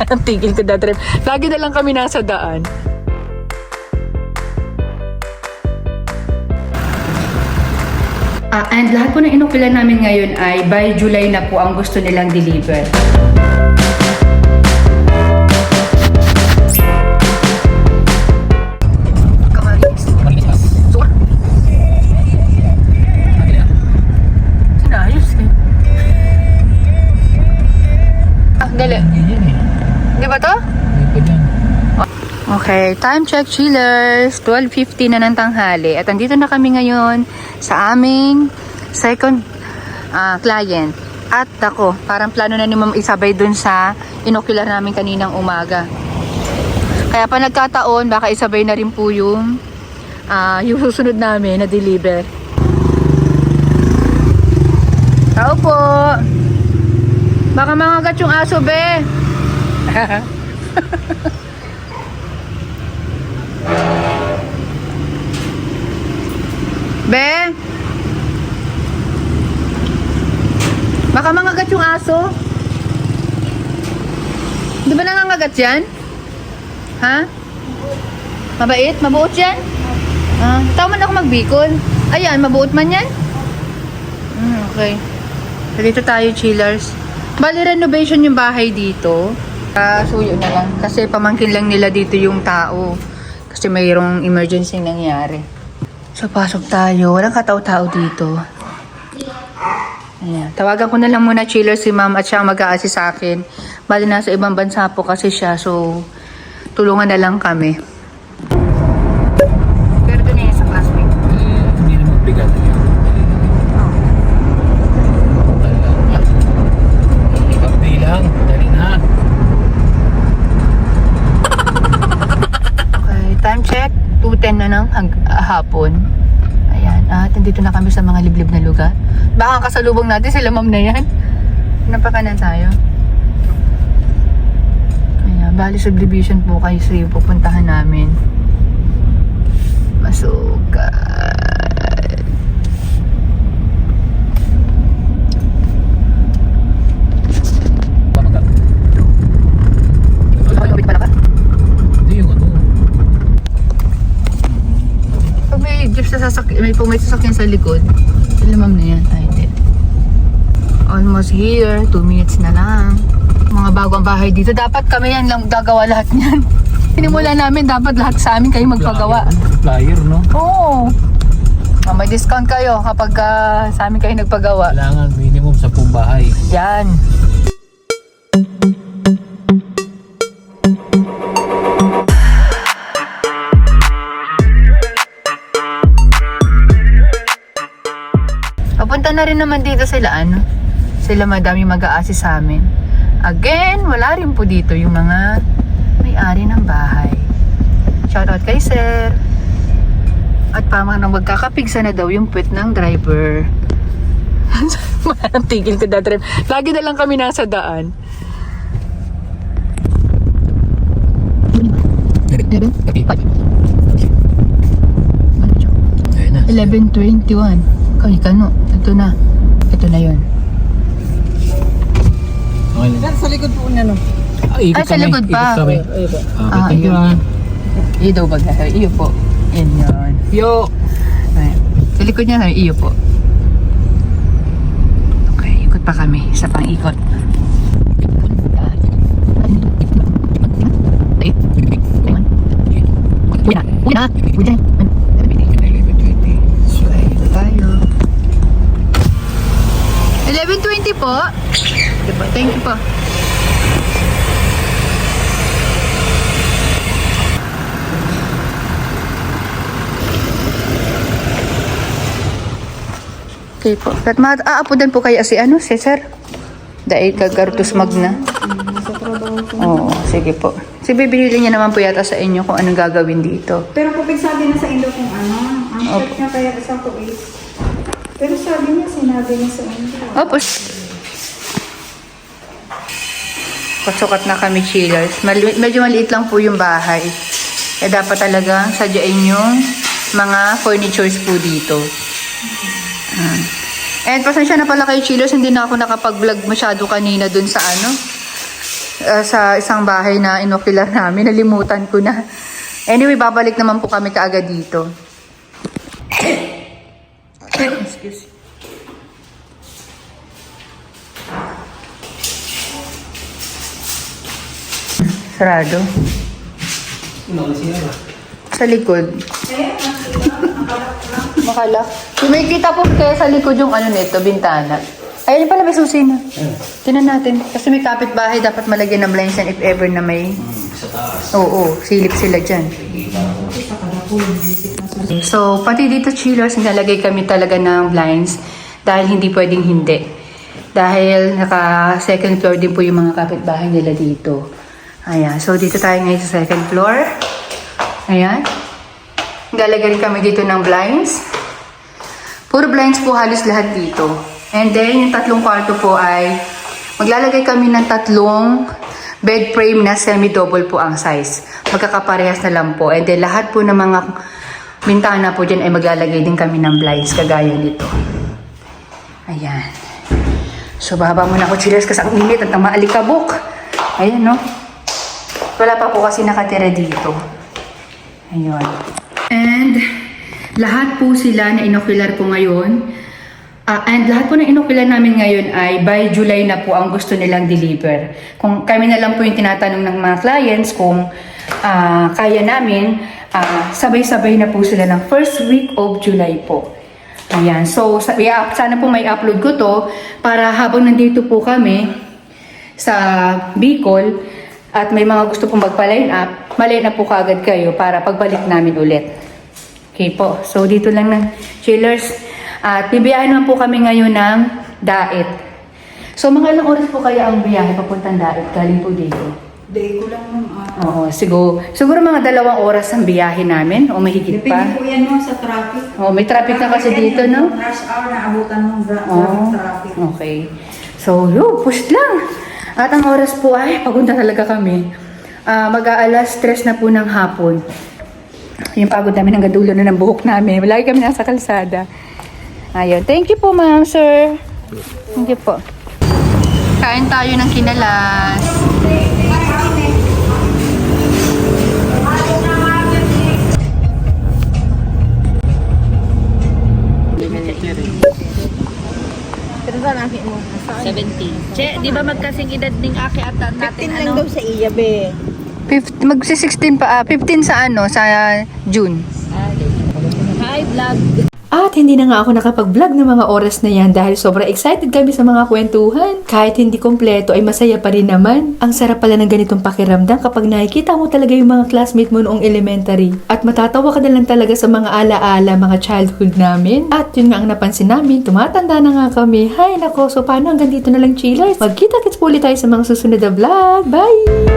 Ang tigil ko trip. Lagi na lang kami nasa daan. Ah, and lahat po ng inukulan namin ngayon ay by July na po ang gusto nilang deliver. Di ba to? Okay, time check chillers. 12.50 na ng tanghali. At andito na kami ngayon sa aming second ah, client. At ako, parang plano na ni Ma'am isabay dun sa inocular namin kaninang umaga. Kaya pa nagkataon, baka isabay na rin po yung, ah, yung susunod namin na deliver. Tao po! Baka mangagat yung aso, be! Be! Baka mangagat yung aso. Di ba nangangagat yan? Ha? Mabait? Mabuot yan? Ah, tama na ako magbikol. Ayan, mabuot man yan? Hmm, okay. Dito tayo, chillers. Bali, renovation yung bahay dito. Ah, suyo na lang. Kasi pamangkin lang nila dito yung tao. Kasi mayroong emergency nangyari. So, pasok tayo. Walang katao-tao dito. Ayan. Tawagan ko na lang muna chiller si ma'am at siya ang mag-a-assist sa akin. Bali nasa ibang bansa po kasi siya. So, tulungan na lang kami. 2.10 na ng hag- ah, hapon. Ayan. At nandito na kami sa mga liblib na lugar. Baka kasalubong natin sila ma'am na yan. Napakanan tayo. Ayan. Bali subdivision po kayo sa pupuntahan namin. Masukat. Pamagat. Malapit pa na ba? Hindi yung ano. Pag may jeep sa sasakyan, may, pag may sasakyan sa likod, sila ma'am na yan. Ay, hindi. Almost here. Two minutes na lang. Mga bagong bahay dito. Dapat kami yan lang gagawa lahat niyan. Sinimula namin, dapat lahat sa amin kayo magpagawa. Flyer, no? Oo. Ah, may discount kayo kapag ah, sa amin kayo nagpagawa. Kailangan minimum sa bahay. Yan. Papunta na rin naman dito sila ano. Sila madami mag-aasi sa amin. Again, wala rin po dito yung mga may-ari ng bahay. Shoutout kay sir. At pamang nang magkakapigsa na daw yung puwet ng driver. Ang tigil ko na trip. Lagi na lang kami nasa daan. Ayun na. 11.21. Kay kano. Ito na. Ito na yon. Okay lang. Sa likod po niya, no? Ah, ikot Ay, sa kami, likod pa. ikot kami. Ah, Ah, thank you yun. ah. Iyo daw ba? Iyo po. Yan yun. Yo! Ay, Sa likod niya, ay, iyo po. Okay, ikot pa kami. Isa pang ikot. Wala. Wala. Wala. tayo. 11.20 po. Diba? Thank you po. Okay po. At ma aapudan po kayo si ano, si sir? Dahil kagarutos magna. Oo, sige po. Si bibili niya naman po yata sa inyo kung anong gagawin dito. Pero kapag sabi na sa Indo kung ano, ang chef niya kaya isang ko is, pero sabi niya, sinabi niya sa Indo. Opo. Pasukat na kami chillers. Mali- medyo maliit lang po yung bahay. Kaya dapat talaga sadyain yung mga furnitures po dito. Ah. And pasensya na pala kayo chillers, hindi na ako nakapag-vlog masyado kanina dun sa ano. uh, sa isang bahay na inocular namin. Nalimutan ko na. Anyway, babalik naman po kami kaagad dito. Excuse. Sarado. Sa likod. Makala. Yung may kita po kaya sa likod yung ano nito, bintana. Ayun pala may susi na. Tinan natin. Kasi may kapitbahay, dapat malagyan ng blinds yan if ever na may... Oo, silip sila dyan. So, pati dito chillers, nilalagay kami talaga ng blinds dahil hindi pwedeng hindi. Dahil naka second floor din po yung mga kapitbahay nila dito. Ayan. So, dito tayo ngayon sa second floor. Ayan. Lalagay rin kami dito ng blinds. Puro blinds po halos lahat dito. And then, yung tatlong kwarto po ay maglalagay kami ng tatlong bed frame na semi-double po ang size. Magkakaparehas na lang po. And then, lahat po ng mga bintana po dyan ay maglalagay din kami ng blinds kagaya nito. Ayan. So, baba muna ako chillers kasi ang init at ang maalikabok. Ayan, no? Wala pa po kasi nakatira dito. Ayun. And lahat po sila na inocular ko ngayon. ah, and lahat po na inocular namin ngayon ay by July na po ang gusto nilang deliver. Kung kami na lang po yung tinatanong ng mga clients kung ah, kaya namin, ah, sabay-sabay na po sila ng first week of July po. Ayan. So, sana po may upload ko to para habang nandito po kami sa Bicol at may mga gusto pong magpa-line up, mali na po kaagad kayo para pagbalik namin ulit. Okay po. So, dito lang ng chillers. At bibiyahin naman po kami ngayon ng Daet. So, mga ilang oras po kaya ang biyahe papuntang Daet? Galing po dito. Day ko lang ah. Oo, siguro, siguro mga dalawang oras ang biyahe namin o mahigit Depende pa. po yan no, sa traffic. Oh, may traffic na kasi dito, no? Rush hour na abutan ng Oh, traffic. okay. So, yun, push lang. At ang oras po ay, pagunta talaga kami. Ah, mag-aalas stress na po ng hapon. Yung pagod namin hanggang dulo na ng buhok namin. Lagi kami nasa kalsada. Ayun. Thank you po, ma'am, sir. Thank you po. Kain tayo ng kinalas. Che, di ba magkasing edad ning aki at natin 15 lang ano? daw sa iya, be. 15, magsi-16 pa, ah, 15 sa ano, sa June. Hi, vlog. At hindi na nga ako nakapag-vlog ng mga oras na yan dahil sobrang excited kami sa mga kwentuhan. Kahit hindi kompleto ay masaya pa rin naman. Ang sarap pala ng ganitong pakiramdam kapag nakikita mo talaga yung mga classmate mo noong elementary. At matatawa ka na lang talaga sa mga alaala, mga childhood namin. At yun nga ang napansin namin, tumatanda na nga kami. Hay nako, so paano hanggang dito na lang chillers? Magkita-kits po ulit tayo sa mga susunod na vlog. Bye!